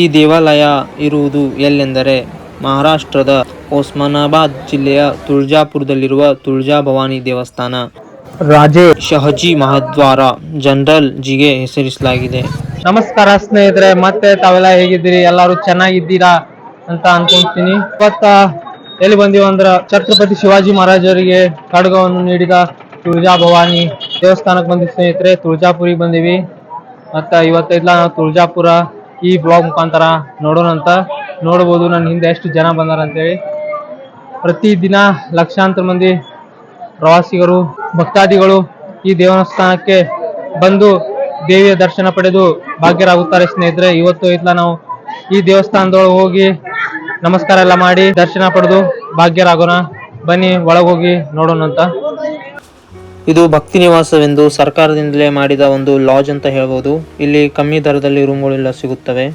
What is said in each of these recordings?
ಈ ದೇವಾಲಯ ಇರುವುದು ಎಲ್ಲೆಂದರೆ ಮಹಾರಾಷ್ಟ್ರದ ಒಸ್ಮಾನಾಬಾದ್ ಜಿಲ್ಲೆಯ ತುಳಜಾಪುರದಲ್ಲಿರುವ ತುಳಜಾ ಭವಾನಿ ದೇವಸ್ಥಾನ. ರಾಜೇ. ಶಹಜಿ ಮಹಾದ್ವಾರ ಜನರಲ್ ಜಿಗೆ ಹೆಸರಿಸಲಾಗಿದೆ. ನಮಸ್ಕಾರ ಸ್ನೇಹಿತರೆ ಮತ್ತೆ ತಾವೆಲ್ಲ ಹೇಗಿದ್ದೀರಿ? ಎಲ್ಲರೂ ಚೆನ್ನಾಗಿದ್ದೀರಾ ಅಂತ ಅನ್ಕೊಂತೀನಿ. ಇವತ್ತ ಎಲ್ಲಿ ಬಂದಿವ ಅಂದ್ರ ಛತ್ರಪತಿ ಶಿವಾಜಿ ಮಹಾರಾಜರಿಗೆ ಖಡ್ಗವನ್ನು ನೀಡಿದ ತುಳಜಾ ಭವಾನಿ ದೇವಸ್ಥಾನಕ್ಕೆ ಬಂದಿವಿ ಸ್ನೇಹಿತರೆ. ತುಳಜಾಪುರಿಗೆ ಬಂದಿವಿ. ಮತ್ತ ಇವತ್ತೈದ್ಲ ನಾವು ತುಳಜಾಪುರ ಈ ಬ್ಲಾಗ್ ಮುಖಾಂತರ ನೋಡೋಣ ಅಂತ ನೋಡ್ಬೋದು ನನ್ನ ಹಿಂದೆ ಎಷ್ಟು ಜನ ಬಂದಾರ ಅಂತೇಳಿ. ಪ್ರತಿ ದಿನ ಲಕ್ಷಾಂತರ ಮಂದಿ ಪ್ರವಾಸಿಗರು, ಭಕ್ತಾದಿಗಳು ಈ ದೇವಸ್ಥಾನಕ್ಕೆ ಬಂದು ದೇವಿಯ ದರ್ಶನ ಪಡೆದು ಭಾಗ್ಯರಾಗುತ್ತಾರೆ. ಸ್ನೇಹಿತರೆ, ಇವತ್ತು ಇತ್ಲ ನಾವು ಈ ದೇವಸ್ಥಾನದೊಳಗೆ ಹೋಗಿ ನಮಸ್ಕಾರ ಎಲ್ಲ ಮಾಡಿ ದರ್ಶನ ಪಡೆದು ಭಾಗ್ಯರಾಗೋಣ. ಬನ್ನಿ, ಒಳಗೋಗಿ ನೋಡೋಣ ಅಂತ. ಇದು ಭಕ್ತಿ ನಿವಾಸವೆಂದು ಸರ್ಕಾರದಿಂದಲೇ ಮಾಡಿದ ಒಂದು ಲಾಜ್ ಅಂತ ಹೇಳ್ಬೋದು. ಇಲ್ಲಿ ಕಮ್ಮಿ ದರದಲ್ಲಿ ರೂಮ್ಗಳೆಲ್ಲ ಸಿಗುತ್ತವೆ.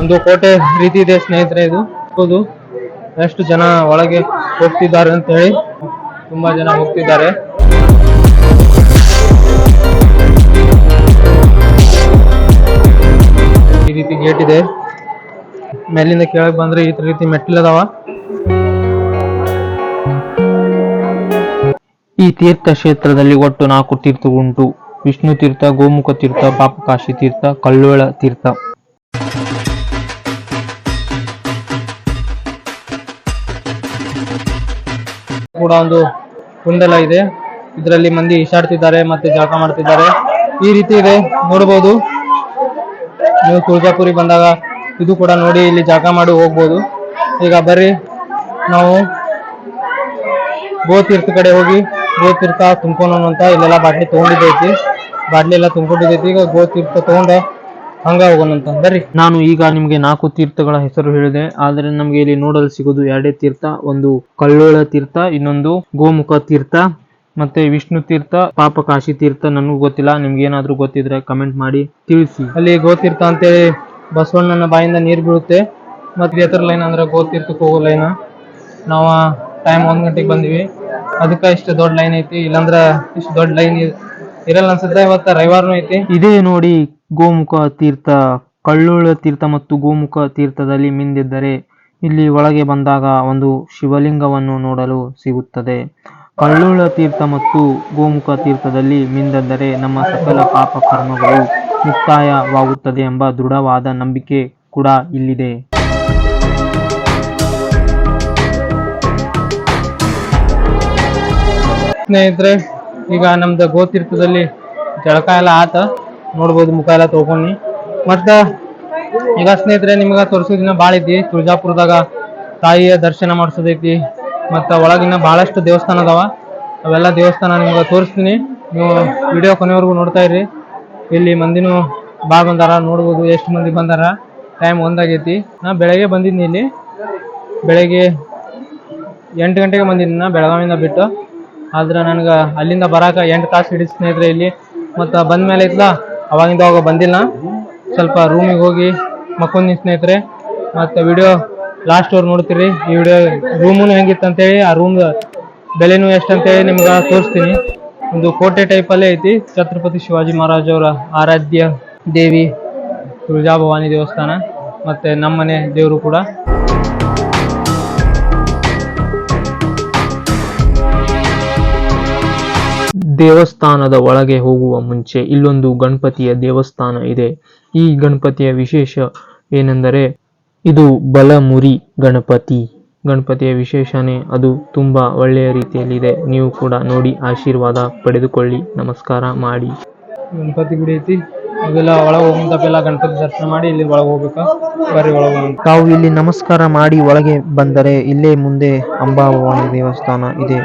ಒಂದು ಕೋಟೆ ರೀತಿ ಇದೆ ಸ್ನೇಹಿತರೆ ಇದು. ಹೌದು. ಎಷ್ಟು ಜನ ಒಳಗೆ ಹೋಗ್ತಿದ್ದಾರೆ ಅಂತ ಹೇಳಿ ತುಂಬಾ ಜನ ಹೋಗ್ತಿದ್ದಾರೆ. ಈ ರೀತಿ ಗೇಟ್ ಇದೆ. ಮೇಲಿಂದ ಕೆಳಗೆ ಬಂದ್ರೆ ಈ ರೀತಿ ಮೆಟ್ಟಿಲದಾವ ಈ ತೀರ್ಥ ಕ್ಷೇತ್ರದಲ್ಲಿ ಒಟ್ಟು ನಾಲ್ಕು ತೀರ್ಥಗಳುಂಟು ವಿಷ್ಣು ತೀರ್ಥ, ಗೋಮುಖ ತೀರ್ಥ, ಪಾಪಕಾಶಿ ತೀರ್ಥ ಕಲ್ಲೋಳ ತೀರ್ಥ. ಕೂಡ ಒಂದು ಕುಂಡಲ ಇದೆ. ಇದರಲ್ಲಿ ಮಂದಿ ಈಶಾಡ್ತಿದ್ದಾರೆ ಮತ್ತೆ ಜಳಕ ಮಾಡ್ತಿದ್ದಾರೆ. ಈ ರೀತಿ ಇದೆ. ನೋಡಬಹುದು ನೀವು ತುಳಜಾಪುರಿ ಬಂದಾಗ ಇದು ಕೂಡ ನೋಡಿ ಇಲ್ಲಿ ಜಾಗ ಮಾಡಿ ಹೋಗ್ಬೋದು. ಈಗ ಬರ್ರಿ ನಾವು ಗೋತೀರ್ಥ ಕಡೆ ಹೋಗಿ ಗೋತೀರ್ಥ ತುಂಬ್ಕೊಂಡು ಅಂತ ಇಲ್ಲೆಲ್ಲ ಬಾಟ್ಲಿ ತಗೊಂಡಿದ್ದೈತಿ. ಬಾಟ್ಲಿ ಎಲ್ಲ ತುಂಬಿಕೊಂಡಿದ್ದೈತಿ ಈಗ ಗೋತೀರ್ಥ ತಗೊಂಡೆ ಹಂಗ ಹೋಗೋಣ ಅಂತ. ಬರ್ರಿ. ನಾನು ಈಗ ನಿಮಗೆ ನಾಲ್ಕು ತೀರ್ಥಗಳ ಹೆಸರು ಹೇಳಿದೆ. ಆದರೆ ನಮಗೆ ಇಲ್ಲಿ ನೋಡಲು ಸಿಗೋದು ಎರಡೇ ತೀರ್ಥ ಒಂದು ಕಳ್ಳೋಳ ತೀರ್ಥ ಇನ್ನೊಂದು ಗೋಮುಖ ತೀರ್ಥ ಮತ್ತೆ ವಿಷ್ಣು ತೀರ್ಥ ಪಾಪ ಕಾಶಿ ತೀರ್ಥ. ನನಗೂ ಗೊತ್ತಿಲ್ಲ ನಿಮ್ಗೆ ಏನಾದ್ರೂ ಗೊತ್ತಿದ್ರೆ ಕಮೆಂಟ್ ಮಾಡಿ ತಿಳಿಸಿ. ಅಲ್ಲಿ ಗೋತೀರ್ಥ ಅಂತೇಳಿ ಬಸವಣ್ಣನ ಬಾಯಿಂದ ನೀರು ಬೀಳುತ್ತೆ. ಮತ್ತೆ ಎತ್ತರ ಲೈನ್ ಅಂದ್ರೆ ಗೋತೀರ್ಥಕ್ಕೆ ಹೋಗೋ ಲೈನ್ ನಾವು ಟೈಮ್ ಒಂದ್ ಗಂಟೆಗೆ ಬಂದಿವಿ. ಅದಕ್ಕೆ ಇಷ್ಟು ದೊಡ್ಡ ಲೈನ್ ಐತಿ. ಇಲ್ಲಾಂದ್ರ ಇಷ್ಟು ದೊಡ್ಡ ಲೈನ್ ಇರಲ್ಲ ಅನ್ಸುತ್ತೆ. ಇವತ್ತ ರವಿವಾರನೂ ಐತಿ. ಇದೇ ನೋಡಿ ಗೋಮುಖ ತೀರ್ಥ. ಕಳ್ಳುಳ ತೀರ್ಥ ಮತ್ತು ಗೋಮುಖ ತೀರ್ಥದಲ್ಲಿ ಮಿಂದಿದ್ದರೆ ಇಲ್ಲಿ ಒಳಗೆ ಬಂದಾಗ ಒಂದು ಶಿವಲಿಂಗವನ್ನು ನೋಡಲು ಸಿಗುತ್ತದೆ. ಕಳ್ಳುಳ ತೀರ್ಥ ಮತ್ತು ಗೋಮುಖ ತೀರ್ಥದಲ್ಲಿ ಮಿಂದೆದ್ದರೆ ನಮ್ಮ ಸಕಲ ಪಾಪ ಕರ್ಮಗಳು. ಮುಕ್ತಾಯವಾಗುತ್ತದೆ ಎಂಬ ದೃಢವಾದ ನಂಬಿಕೆ ಕೂಡ ಇಲ್ಲಿದೆ. ಸ್ನೇಹಿತರೆ, ಈಗ ನಮ್ದು ಗೋತೀರ್ಥದಲ್ಲಿ ಜಳಕ ಎಲ್ಲ ಆತ. ನೋಡ್ಬೋದು ಮುಖ ಎಲ್ಲ ತೊಗೊಂಡು ಮತ್ತ ಈಗ ಸ್ನೇಹಿತರೆ, ನಿಮ್ಗೆ ತೋರಿಸೋದಿನ ಭಾಳ ಐತಿ. ತುಳಜಾಪುರದಾಗ ತಾಯಿಯ ದರ್ಶನ ಮಾಡಿಸೋದೈತಿ. ಮತ್ತ ಒಳಗಿನ ಬಹಳಷ್ಟು ದೇವಸ್ಥಾನ ಅದಾವ. ಅವೆಲ್ಲ ದೇವಸ್ಥಾನ ನಿಮ್ಗೆ ತೋರಿಸ್ತೀನಿ. ನೀವು ವಿಡಿಯೋ ಕೊನೆವರೆಗೂ ನೋಡ್ತಾ ಇರ್ರಿ. ಇಲ್ಲಿ ಮಂದಿನೂ ಬಾ ಬಂದಾರ ನೋಡ್ಬೋದು, ಎಷ್ಟು ಮಂದಿ ಬಂದಾರ ಟೈಮ್ ಒಂದಾಗೈತಿ. ನಾ ಬೆಳಗ್ಗೆ ಬಂದಿದ್ನಿ ಇಲ್ಲಿ. ಬೆಳಗ್ಗೆ ಎಂಟು ಗಂಟೆಗೆ ಬಂದಿದ್ದೀನಿ ನಾ ಬೆಳಗಾವಿಂದ ಬಿಟ್ಟು. ಆದ್ರೆ ನನಗೆ ಅಲ್ಲಿಂದ ಬರಾಕ ಎಂಟು ತಾಸು ಹಿಡಿದ ಸ್ನೇಹಿತರೆ ಇಲ್ಲಿ. ಮತ್ತು ಬಂದ ಮೇಲೆ ಐತ್ಲ ಅವಾಗಿಂದ ಅವಾಗ ಬಂದಿಲ್ಲ. ಸ್ವಲ್ಪ ರೂಮಿಗೆ ಹೋಗಿ ಮಕ್ಕೊಂದಿನಿ ಸ್ನೇಹಿತರೆ. ಮತ್ತು ವಿಡಿಯೋ ಲಾಸ್ಟ್ ಅವ್ರು ನೋಡ್ತೀರಿ. ಈ ವಿಡಿಯೋ ರೂಮೂ ಹೆಂಗಿತ್ತು ಅಂತೇಳಿ ಆ ರೂಮ್ ಬೆಲೆನೂ ಎಷ್ಟು ಅಂತೇಳಿ ನಿಮ್ಗೆ ತೋರಿಸ್ತೀನಿ. ಒಂದು ಕೋಟೆ ಟೈಪ್ ಅಲ್ಲೇ ಐತಿ. ಛತ್ರಪತಿ ಶಿವಾಜಿ ಮಹಾರಾಜ್ ಅವರ ಆರಾಧ್ಯ ದೇವಿ ತುಳಜಾಭವಾನಿ ದೇವಸ್ಥಾನ ಮತ್ತೆ ನಮ್ಮನೆ ದೇವರು ಕೂಡ. ದೇವಸ್ಥಾನದ ಒಳಗೆ ಹೋಗುವ ಮುಂಚೆ ಇಲ್ಲೊಂದು ಗಣಪತಿಯ ದೇವಸ್ಥಾನ ಇದೆ. ಈ ಗಣಪತಿಯ ವಿಶೇಷ ಏನೆಂದರೆ ಇದು ಬಲಮುರಿ ಗಣಪತಿ. ಗಣಪತಿಯ ವಿಶೇಷನೇ ಅದು ತುಂಬಾ ಒಳ್ಳೆಯ ರೀತಿಯಲ್ಲಿದೆ. ನೀವು ಕೂಡ ನೋಡಿ ಆಶೀರ್ವಾದ ಪಡೆದುಕೊಳ್ಳಿ. ನಮಸ್ಕಾರ ಮಾಡಿ. ಗಣಪತಿ ಗುಡಿ ಐತಿ. ಇವೆಲ್ಲ ಒಳಗೆ ಹೋಗುವಂತಪ್ಪ ಗಣಪತಿ ದರ್ಶನ ಮಾಡಿ ಇಲ್ಲಿ ಒಳಗೆ ಹೋಗ್ಬೇಕು? ಬರ್ರಿ ಒಳಗೆ ತಾವು ಇಲ್ಲಿ ನಮಸ್ಕಾರ ಮಾಡಿ ಒಳಗೆ ಬಂದರೆ ಇಲ್ಲೇ ಮುಂದೆ ಅಂಬಾಭವಾನಿ ದೇವಸ್ಥಾನ ಇದೆ.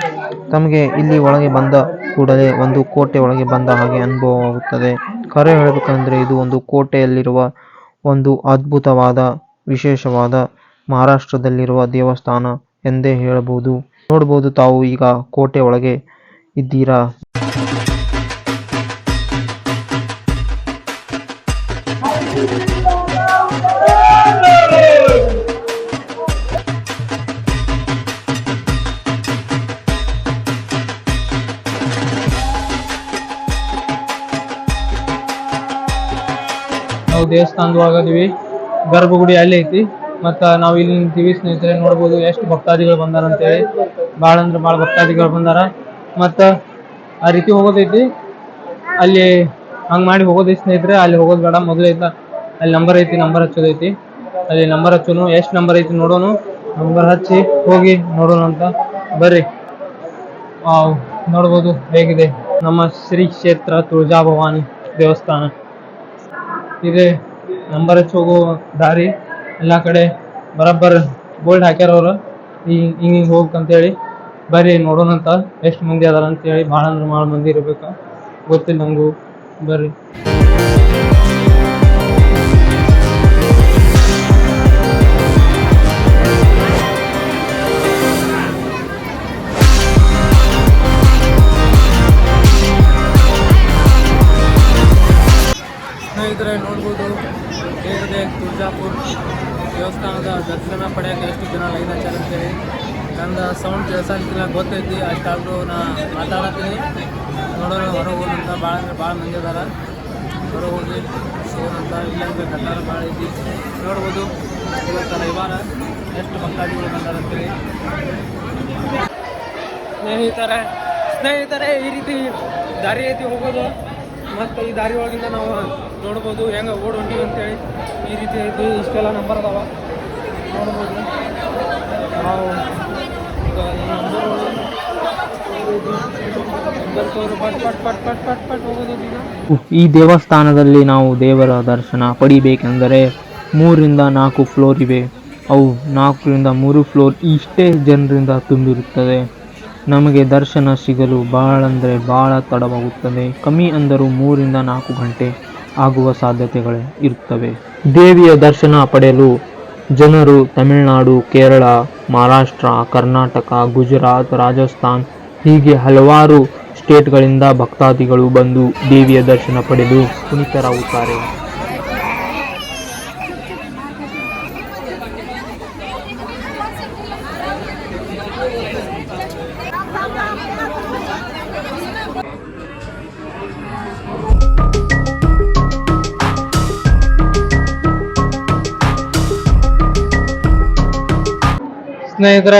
ತಮಗೆ ಇಲ್ಲಿ ಒಳಗೆ ಬಂದ ಕೂಡಲೇ ಒಂದು ಕೋಟೆ ಒಳಗೆ ಬಂದ ಹಾಗೆ ಅನುಭವವಾಗುತ್ತದೆ. ಕರೆ ಹೇಳಬೇಕಂದ್ರೆ ಇದು ಒಂದು ಕೋಟೆಯಲ್ಲಿರುವ ಒಂದು ಅದ್ಭುತವಾದ ವಿಶೇಷವಾದ ಮಹಾರಾಷ್ಟ್ರದಲ್ಲಿರುವ ದೇವಸ್ಥಾನ ಎಂದೇ ಹೇಳಬಹುದು ನೋಡಬಹುದು ತಾವು ಈಗ ಕೋಟೆ ಒಳಗೆ ಇದ್ದೀರಾ. ನಾವು ದೇವಸ್ಥಾನದ ಒಳಗದಿವಿ ಗರ್ಭಗುಡಿ ಅಲ್ಲಿ ಐತಿ. ಮತ್ತ ನಾವು ಇಲ್ಲಿ ನಿಂತೀವಿ ಸ್ನೇಹಿತರೆ ನೋಡ್ಬೋದು ಎಷ್ಟು ಭಕ್ತಾದಿಗಳು ಬಂದಾರ ಅಂತೇಳಿ. ಭಾಳ ಅಂದ್ರೆ ಭಾಳ ಭಕ್ತಾದಿಗಳು ಬಂದಾರ. ಮತ್ತು ಆ ರೀತಿ ಹೋಗೋದೈತಿ. ಅಲ್ಲಿ ಹಂಗೆ ಮಾಡಿ ಹೋಗೋದೈತಿ ಸ್ನೇಹಿತರೆ. ಅಲ್ಲಿ ಹೋಗೋದು ಬೇಡ. ಇಲ್ಲ ಅಲ್ಲಿ ನಂಬರ್ ಐತಿ ನಂಬರ್ ಹಚ್ಚೋದೈತಿ. ಅಲ್ಲಿ ನಂಬರ್ ಹಚ್ಚೋನು, ಎಷ್ಟು ನಂಬರ್ ಐತಿ ನೋಡೋನು. ನಂಬರ್ ಹಚ್ಚಿ ಹೋಗಿ ನೋಡೋಣ ಅಂತ. ಬರ್ರಿ. ನೋಡ್ಬೋದು ಹೇಗಿದೆ. ನಮ್ಮ ಶ್ರೀ ಕ್ಷೇತ್ರ ತುಳಜಾ ಭವಾನಿ ದೇವಸ್ಥಾನ. ಇದೆ ನಂಬರ್ ಹಚ್ಚಿ ಹೋಗೋ ದಾರಿ. ಎಲ್ಲ ಕಡೆ ಬರಬ್ಬರ್ ಬೋಲ್ಡ್ ಹಾಕ್ಯಾರ ಅವರು. ಹಿಂಗ್ ಹಿಂಗ್ ಹಿಂಗ್ ಹೋಗ್ಬೇಕಂತೇಳಿ ಬರ್ರಿ ನೋಡೋಣ ಅಂತ. ಎಷ್ಟು ಮಂದಿ ಅದಾರ ಅಂತೇಳಿ ಭಾಳ ಅಂದ್ರೆ ಭಾಳ ಮಂದಿ ಇರ್ಬೇಕು. ಗೊತ್ತಿಲ್ಲ ನಂಗೂ. ಬರ್ರಿ. ದರ್ಶನ ಪಡೆಯೋಕ್ಕೆ ಎಷ್ಟು ಜನ ಲೈನ್ ಹಚ್ಚಾರ ಅಂತೇಳಿ. ನಂದು ಸೌಂಡ್ ಕೇಳ್ಸಂತಿಲ್ಲ ಗೊತ್ತೈತಿ, ಅಷ್ಟಾದ್ರು ನಾ ಮಾತಾಡತ್ತೀನಿ. ನೋಡೋಣ ಹೊರಗೆ ಅಂತ ಭಾಳ ಅಂದ್ರೆ ಭಾಳ ಮಂದಿ ಅದಾರ. ಹೊರಗೆ ಹೋಗಿ ಇಲ್ಲ ಇಲ್ಲಂದ್ರೆ ಕಟ್ಟಾರ ಭಾಳ ಐತಿ ನೋಡ್ಬೋದು ಇವತ್ತು ರವಿವಾರ ಎಷ್ಟು ಭಕ್ತಾದಿಗಳು ಮಾತಾಡತ್ತೀರಿ ಸ್ನೇಹಿತರೆ ಸ್ನೇಹಿತರೆ, ಈ ರೀತಿ ದಾರಿ ಐತಿ ಹೋಗೋದು. ಮತ್ತು ಈ ದಾರಿ ಒಳಗಿಂದ ನಾವು ನೋಡ್ಬೋದು, ಹೆಂಗೆ ಓಡ್ ಹೊಂಟಿವಿ ಅಂತೇಳಿ. ಈ ರೀತಿ ಐತಿ, ಇಷ್ಟೆಲ್ಲ ನಂಬರ್ ಅದಾವ. ಈ ದೇವಸ್ಥಾನದಲ್ಲಿ ನಾವು ದೇವರ ದರ್ಶನ ಪಡಿಬೇಕೆಂದರೆ ಮೂರಿಂದ ನಾಲ್ಕು ಫ್ಲೋರ್ ಇವೆ. ಅವು ನಾಲ್ಕರಿಂದ ಮೂರು ಫ್ಲೋರ್ ಇಷ್ಟೇ ಜನರಿಂದ ತುಂಬಿರುತ್ತದೆ. ನಮಗೆ ದರ್ಶನ ಸಿಗಲು ಭಾಳ ಅಂದರೆ ಭಾಳ ತಡವಾಗುತ್ತದೆ. ಕಮ್ಮಿ ಅಂದರೂ ಮೂರಿಂದ ನಾಲ್ಕು ಗಂಟೆ ಆಗುವ ಸಾಧ್ಯತೆಗಳೇ ಇರುತ್ತವೆ. ದೇವಿಯ ದರ್ಶನ ಪಡೆಯಲು ಜನರು ತಮಿಳುನಾಡು, ಕೇರಳ, ಮಹಾರಾಷ್ಟ್ರ, ಕರ್ನಾಟಕ, ಗುಜರಾತ್, ರಾಜಸ್ಥಾನ್ ಹೀಗೆ ಹಲವಾರು ಸ್ಟೇಟ್ಗಳಿಂದ ಭಕ್ತಾದಿಗಳು ಬಂದು ದೇವಿಯ ದರ್ಶನ ಪಡೆದು ಪುನೀತರಾಗುತ್ತಾರೆ. ಸ್ನೇಹಿತರೆ,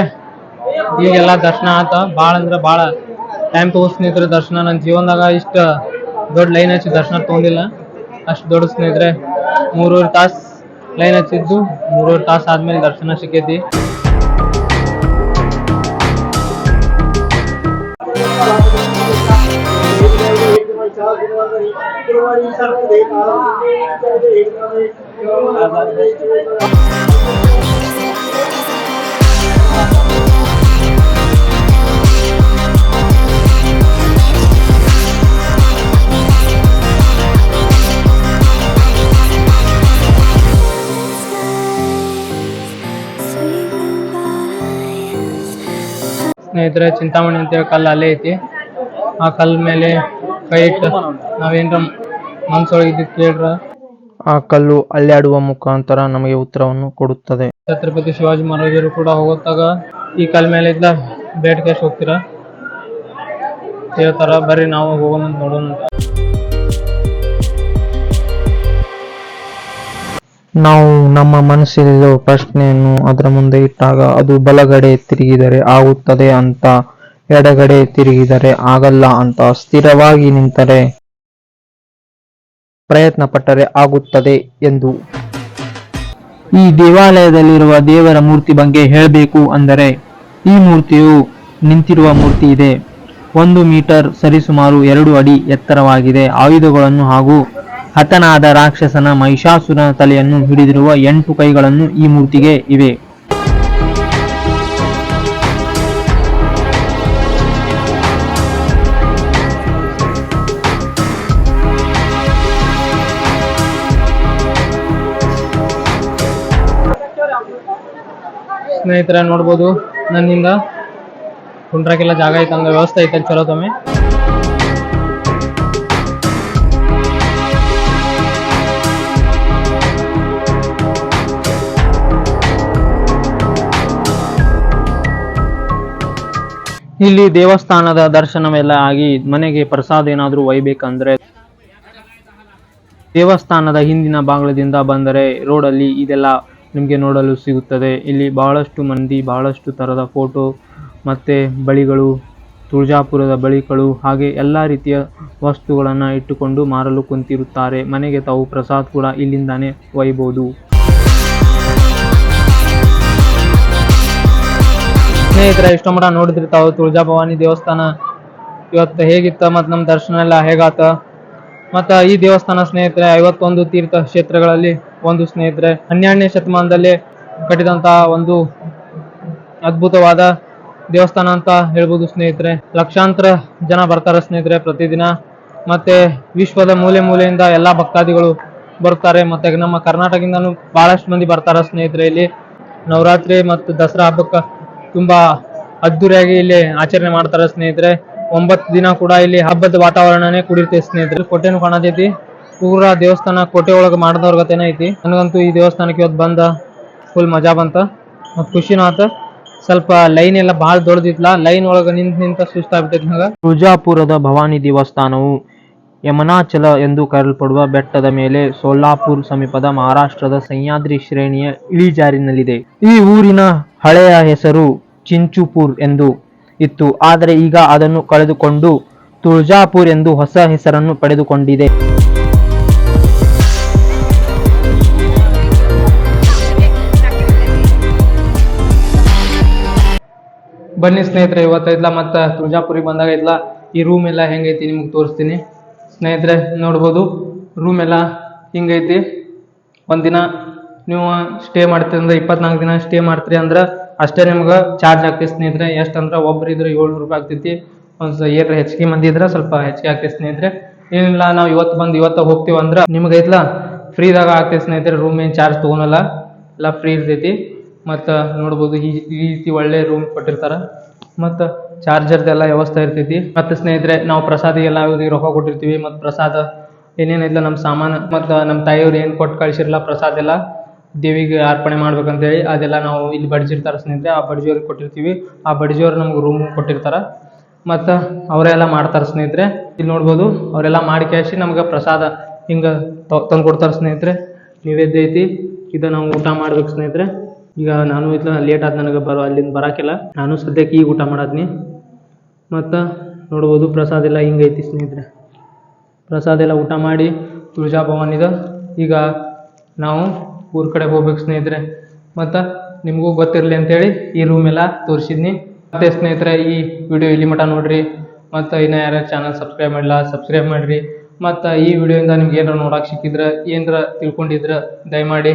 ಈಗೆಲ್ಲ ದರ್ಶನ ಆತ. ಭಾಳ ಅಂದ್ರೆ ಭಾಳ ಟೈಮ್ ತಗೋ ಸ್ನೇಹಿತರೆ, ದರ್ಶನ. ನನ್ನ ಜೀವನದಾಗ ಇಷ್ಟ ದೊಡ್ಡ ಲೈನ್ ಹಚ್ಚಿ ದರ್ಶನ ತಗೊಂಡಿಲ್ಲ. ಅಷ್ಟು ದೊಡ್ಡ ಸ್ನೇಹಿತರೆ, ಮೂರುವರೆ ತಾಸು ಲೈನ್ ಹಚ್ಚಿದ್ದು. ಮೂರೂವರೆ ತಾಸು ಆದ್ಮೇಲೆ ದರ್ಶನ ಸಿಕ್ಕೈತಿ. ಸ್ನೇಹಿತರೆ ಚಿಂತಾಮಣಿ ಅಂತೇಳಿ ಕಲ್ಲು ಅಲ್ಲೇ ಐತಿ. ಆ ಕಲ್ಲು ಮೇಲೆ ಕೈ ಇಟ್ಟು ನಾವೇನ್ರ ಮನ್ಸೊಳಗೆ ಇದ್ದು ಕೇಳ್ರ. ಆ ಕಲ್ಲು ಅಲ್ಲಾಡುವ ಮುಖಾಂತರ ನಮಗೆ ಉತ್ತರವನ್ನು ಕೊಡುತ್ತದೆ. ಛತ್ರಪತಿ ಶಿವಾಜಿ ಮಹಾರಾಜರು ಕೂಡ ಹೋಗುತ್ತಾಗ ಈ ಕಲ್ ಮೇಲೆ ಇದ್ದ ಬೇಡಿಕೆ ಹೋಗ್ತೀರಾ? ಹೇಳ್ತಾರ ಬರ್ರಿ ನಾವು ಹೋಗೋಣ ನೋಡೋಣ ನಾವು ನಮ್ಮ ಮನಸ್ಸಿನಲ್ಲಿರುವ ಪ್ರಶ್ನೆಯನ್ನು ಅದರ ಮುಂದೆ ಇಟ್ಟಾಗ ಅದು ಬಲಗಡೆ ತಿರುಗಿದರೆ ಆಗುತ್ತದೆ ಅಂತ ಎಡಗಡೆ ತಿರುಗಿದರೆ ಆಗಲ್ಲ ಅಂತ ಸ್ಥಿರವಾಗಿ ನಿಂತರೆ ಪ್ರಯತ್ನ ಪಟ್ಟರೆ ಆಗುತ್ತದೆ ಎಂದು. ಈ ದೇವಾಲಯದಲ್ಲಿರುವ ದೇವರ ಮೂರ್ತಿ ಬಗ್ಗೆ ಹೇಳಬೇಕು ಅಂದರೆ ಈ ಮೂರ್ತಿಯು ನಿಂತಿರುವ ಮೂರ್ತಿ ಇದೆ. ಒಂದು ಮೀಟರ್ ಸರಿಸುಮಾರು ಎರಡು ಅಡಿ ಎತ್ತರವಾಗಿದೆ. ಆಯುಧಗಳನ್ನು ಹಾಗೂ ಹತನಾದ ರಾಕ್ಷಸನ ಮಹಿಷಾಸುರನ ತಲೆಯನ್ನು ಹಿಡಿದಿರುವ ಎಂಟು ಕೈಗಳನ್ನು ಈ ಮೂರ್ತಿಗೆ ಇವೆ. ಸ್ನೇಹಿತರ, ನೋಡ್ಬೋದು ನನ್ನಿಂದ ಕುಂಡ್ರಕ್ಕೆಲ್ಲ ಜಾಗ ಐತೆ ಅಂದ್ರೆ ವ್ಯವಸ್ಥೆ ಐತೆ ಚಲೋ ತಮ್ಮೆ ಇಲ್ಲಿ ದೇವಸ್ಥಾನದ ದರ್ಶನವೆಲ್ಲ ಆಗಿ ಮನೆಗೆ ಪ್ರಸಾದ ಏನಾದರೂ ಒಯ್ಬೇಕಂದ್ರೆ ದೇವಸ್ಥಾನದ ಹಿಂದಿನ ಬಾಗಿಲದಿಂದ ಬಂದರೆ ರೋಡಲ್ಲಿ ಇದೆಲ್ಲ ನಿಮಗೆ ನೋಡಲು ಸಿಗುತ್ತದೆ. ಇಲ್ಲಿ ಬಹಳಷ್ಟು ಮಂದಿ, ಬಹಳಷ್ಟು ಥರದ ಫೋಟೋ ಮತ್ತು ಬಳಿಗಳು, ತುಳಜಾಪುರದ ಬಳಿಗಳು ಹಾಗೆ ಎಲ್ಲ ರೀತಿಯ ವಸ್ತುಗಳನ್ನು ಇಟ್ಟುಕೊಂಡು ಮಾರಲು ಕುಂತಿರುತ್ತಾರೆ. ಮನೆಗೆ ತಾವು ಪ್ರಸಾದ್ ಕೂಡ ಇಲ್ಲಿಂದಾನೆ ಒಯ್ಬೋದು. ಸ್ನೇಹಿತರೆ ಇಷ್ಟ ಮಟ್ಟ ನೋಡಿದ್ರಿ ತುಳಜಾ ಭವಾನಿ ದೇವಸ್ಥಾನ. ಇವತ್ತು ಹೇಗಿತ್ತ ಮತ್ತು ನಮ್ಮ ದರ್ಶನ ಎಲ್ಲ ಹೇಗಾತ? ಮತ್ತು ಈ ದೇವಸ್ಥಾನ ಸ್ನೇಹಿತರೆ, ಐವತ್ತೊಂದು ತೀರ್ಥ ಕ್ಷೇತ್ರಗಳಲ್ಲಿ ಒಂದು ಸ್ನೇಹಿತರೆ. ಹನ್ನೆರಡನೇ ಶತಮಾನದಲ್ಲಿ ಕಟ್ಟಿದಂತಹ ಒಂದು ಅದ್ಭುತವಾದ ದೇವಸ್ಥಾನ ಅಂತ ಹೇಳ್ಬೋದು ಸ್ನೇಹಿತರೆ. ಲಕ್ಷಾಂತರ ಜನ ಬರ್ತಾರೆ ಸ್ನೇಹಿತರೆ ಪ್ರತಿದಿನ. ಮತ್ತೆ ವಿಶ್ವದ ಮೂಲೆ ಮೂಲೆಯಿಂದ ಎಲ್ಲಾ ಭಕ್ತಾದಿಗಳು ಬರ್ತಾರೆ ಮತ್ತೆ ನಮ್ಮ ಕರ್ನಾಟಕದಿಂದನೂ ಬಹಳಷ್ಟು ಮಂದಿ ಬರ್ತಾರೆ ಸ್ನೇಹಿತರೆ ಇಲ್ಲಿ. ನವರಾತ್ರಿ ಮತ್ತು ದಸರಾ ಹಬ್ಬಕ್ಕೆ ತುಂಬಾ ಅದ್ದೂರಿಯಾಗಿ ಇಲ್ಲಿ ಆಚರಣೆ ಮಾಡ್ತಾರೆ ಸ್ನೇಹಿತರೆ. ಒಂಬತ್ತು ದಿನ ಕೂಡ ಇಲ್ಲಿ ಹಬ್ಬದ ವಾತಾವರಣನೇ ಕುಡಿರ್ತೈತಿ ಸ್ನೇಹಿತರೆ. ಕೋಟೆನು ಕಾಣತೈತಿ. ಪೂರ ದೇವಸ್ಥಾನ ಕೋಟೆ ಒಳಗೆ ಮಾಡಿದವ್ರ ಗತೆನೇ ಐತಿ. ನನಗಂತೂ ಈ ದೇವಸ್ಥಾನಕ್ಕೆ ಇವತ್ತು ಬಂದ ಫುಲ್ ಮಜಾ ಬಂತ ಮತ್ತು ಖುಷಿನೂ ಆತ. ಸ್ವಲ್ಪ ಲೈನ್ ಎಲ್ಲ ಬಹಳ ದೊಡ್ಡದಿತ್ಲ. ಲೈನ್ ಒಳಗೆ ನಿಂತ ನಿಂತ ಸುಸ್ತಾಗ್ಬಿಟ್ಟೈತಿ ನಂಗೆ ತುಳಜಾಪುರದ ಭವಾನಿ ದೇವಸ್ಥಾನವು. ಯಮನಾಚಲ ಎಂದು ಕರೆಯಲ್ಪಡುವ ಬೆಟ್ಟದ ಮೇಲೆ ಸೋಲಾಪುರ್ ಸಮೀಪದ ಮಹಾರಾಷ್ಟ್ರದ ಸಹ್ಯಾದ್ರಿ ಶ್ರೇಣಿಯ ಇಳಿಜಾರಿನಲ್ಲಿದೆ. ಈ ಊರಿನ ಹಳೆಯ ಹೆಸರು ಚಿಂಚುಪುರ್ ಎಂದು ಇತ್ತು. ಆದರೆ ಈಗ ಅದನ್ನು ಕಳೆದುಕೊಂಡು ತುಳ್ಜಾಪುರ್ ಎಂದು ಹೊಸ ಹೆಸರನ್ನು ಪಡೆದುಕೊಂಡಿದೆ. ಬನ್ನಿ ಸ್ನೇಹಿತರೆ ಇವತ್ತೈತ್ಲ ಮತ್ತೆ ತುಳಜಾಪುರಿಗೆ ಬಂದಾಗ ಇಲ್ಲ ಈ ರೂಮ್ ಎಲ್ಲ ಹೆಂಗೈತಿ ನಿಮ್ಗೆ ತೋರಿಸ್ತೀನಿ. ಸ್ನೇಹಿತರೆ, ನೋಡ್ಬೋದು ರೂಮ್ ಎಲ್ಲ ಹಿಂಗೈತಿ. ಒಂದಿನ ನೀವು ಸ್ಟೇ ಮಾಡ್ತೀರಿ ಅಂದ್ರೆ ಇಪ್ಪತ್ನಾಲ್ಕು ದಿನ ಸ್ಟೇ ಮಾಡ್ತೀರಿ ಅಂದ್ರೆ ಅಷ್ಟೇ ನಿಮ್ಗೆ ಚಾರ್ಜ್ ಆಗ್ತೈತೆ ಸ್ನೇಹಿತರೆ. ಎಷ್ಟಂದ್ರೆ ಒಬ್ರು ಇದ್ರೆ ಏಳ್ನೂರು ರೂಪಾಯಿ ಆಗ್ತೈತಿ. ಒಂದು ಏನಾರ ಹೆಚ್ಚಿಗೆ ಮಂದಿ ಇದ್ರೆ ಸ್ವಲ್ಪ ಹೆಚ್ಚಿಗೆ ಆಗ್ತೈತೆ ಸ್ನೇಹಿತರೆ. ಏನಿಲ್ಲ, ನಾವು ಇವತ್ತು ಬಂದು ಇವತ್ತು ಹೋಗ್ತೀವಿ ಅಂದ್ರೆ ನಿಮ್ಗೆ ಐತ್ಲ? ಫ್ರೀದಾಗ ಆಗ್ತೈತೆ ಸ್ನೇಹಿತರೆ ರೂಮ್ ಏನು ಚಾರ್ಜ್ ತೊಗೊಳಲ್ಲ ಎಲ್ಲ ಫ್ರೀ ಇರ್ತೈತಿ. ಮತ್ತು ನೋಡ್ಬೋದು, ಈ ಈ ರೀತಿ ಒಳ್ಳೆ ರೂಮ್ ಕೊಟ್ಟಿರ್ತಾರೆ. ಮತ್ತು ಚಾರ್ಜರ್ದೆಲ್ಲ ವ್ಯವಸ್ಥೆ ಇರ್ತೈತಿ. ಮತ್ತು ಸ್ನೇಹಿತರೆ, ನಾವು ಪ್ರಸಾದಿಗೆಲ್ಲ ಎಲ್ಲ ರೊಕ್ಕ ಕೊಟ್ಟಿರ್ತೀವಿ, ಮತ್ತು ಪ್ರಸಾದ ಏನೇನಿಲ್ಲ ನಮ್ಮ ಸಾಮಾನು, ಮತ್ತು ನಮ್ಮ ತಾಯಿಯವ್ರು ಏನು ಕೊಟ್ಟು ಕಳಿಸಿರಲ್ಲ ಪ್ರಸಾದ ಎಲ್ಲ ದೇವಿಗೆ ಅರ್ಪಣೆ ಮಾಡ್ಬೇಕಂತೇಳಿ ಅದೆಲ್ಲ ನಾವು ಇಲ್ಲಿ ಬಡ್ಜಿರ್ತಾರೆ ಸ್ನೇಹಿತರೆ, ಆ ಬಡ್ಜಿಯವ್ರಿಗೆ ಕೊಟ್ಟಿರ್ತೀವಿ. ಆ ಬಡ್ಜಿಯವ್ರು ನಮ್ಗೆ ರೂಮ್ ಕೊಟ್ಟಿರ್ತಾರೆ. ಮತ್ತು ಅವರೆಲ್ಲ ಮಾಡ್ತಾರೆ ಸ್ನೇಹಿತರೆ. ಇಲ್ಲಿ ನೋಡ್ಬೋದು, ಅವರೆಲ್ಲ ಮಾಡಿ ಕ್ಯಾಶಿ ನಮ್ಗೆ ಪ್ರಸಾದ ಹಿಂಗೆ ತಂದು ಕೊಡ್ತಾರೆ ಸ್ನೇಹಿತರೆ. ನೈವೇದ್ಯ ಐತಿ. ಇದು ನಾವು ಊಟ ಮಾಡ್ಬೇಕು ಸ್ನೇಹಿತರೆ. ಈಗ ನಾನು ಇದ್ಲ ಲೇಟ್ ಆದ ನನಗೆ ಬರೋ ಅಲ್ಲಿಂದ ಬರಾಕಿಲ್ಲ. ನಾನು ಸದ್ಯಕ್ಕೆ ಈಗ ಊಟ ಮಾಡತ್ನಿ ಮತ್ತು ನೋಡ್ಬೋದು ಪ್ರಸಾದ ಎಲ್ಲ ಹಿಂಗೈತಿ ಸ್ನೇಹಿತರೆ. ಪ್ರಸಾದ ಎಲ್ಲ ಊಟ ಮಾಡಿ ತುಳಜಾ ಭವಾನಿದ ಈಗ ನಾವು ಊರ ಕಡೆ ಹೋಗ್ಬೇಕು ಸ್ನೇಹಿತರೆ. ಮತ್ತು ನಿಮಗೂ ಗೊತ್ತಿರಲಿ ಅಂತೇಳಿ ಈ ರೂಮ್ ಎಲ್ಲ ತೋರಿಸಿದ್ನಿ. ಮತ್ತೆ ಸ್ನೇಹಿತರೆ ಈ ವಿಡಿಯೋ ಇಲ್ಲಿ ಮಟ ನೋಡ್ರಿ. ಮತ್ತು ಇನ್ನು ಯಾರ್ಯಾರು ಚಾನಲ್ ಸಬ್ಸ್ಕ್ರೈಬ್ ಮಾಡಿಲ್ಲ ಸಬ್ಸ್ಕ್ರೈಬ್ ಮಾಡಿರಿ. ಮತ್ತು ಈ ವಿಡಿಯೋಯಿಂದ ನಿಮ್ಗೆ ಏನಾರ ನೋಡಕ್ಕೆ ಸಿಕ್ಕಿದ್ರೆ, ಏನಾರ ತಿಳ್ಕೊಂಡಿದ್ರೆ, ದಯಮಾಡಿ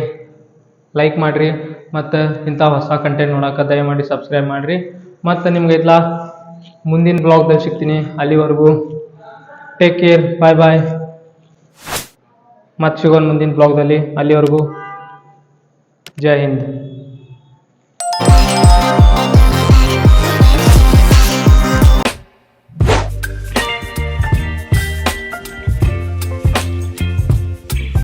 ಲೈಕ್ ಮಾಡಿರಿ. ಮತ್ತು ಇಂಥ ಹೊಸ ಕಂಟೆಂಟ್ ನೋಡೋಕೆ ದಯಮಾಡಿ ಸಬ್ಸ್ಕ್ರೈಬ್ ಮಾಡಿರಿ. ಮತ್ತು ನಿಮ್ಗೆ ಎಲ್ಲ ಮುಂದಿನ ಬ್ಲಾಗ್ದಲ್ಲಿ ಸಿಗ್ತೀನಿ. ಅಲ್ಲಿವರೆಗೂ ಟೇಕ್ ಕೇರ್ ಬಾಯ್ ಬಾಯ್ ಮತ್ತೆ ಸಿಗೋಣ ಮುಂದಿನ ಬ್ಲಾಗ್ದಲ್ಲಿ. ಅಲ್ಲಿವರೆಗೂ ಜೈ ಹಿಂದ್.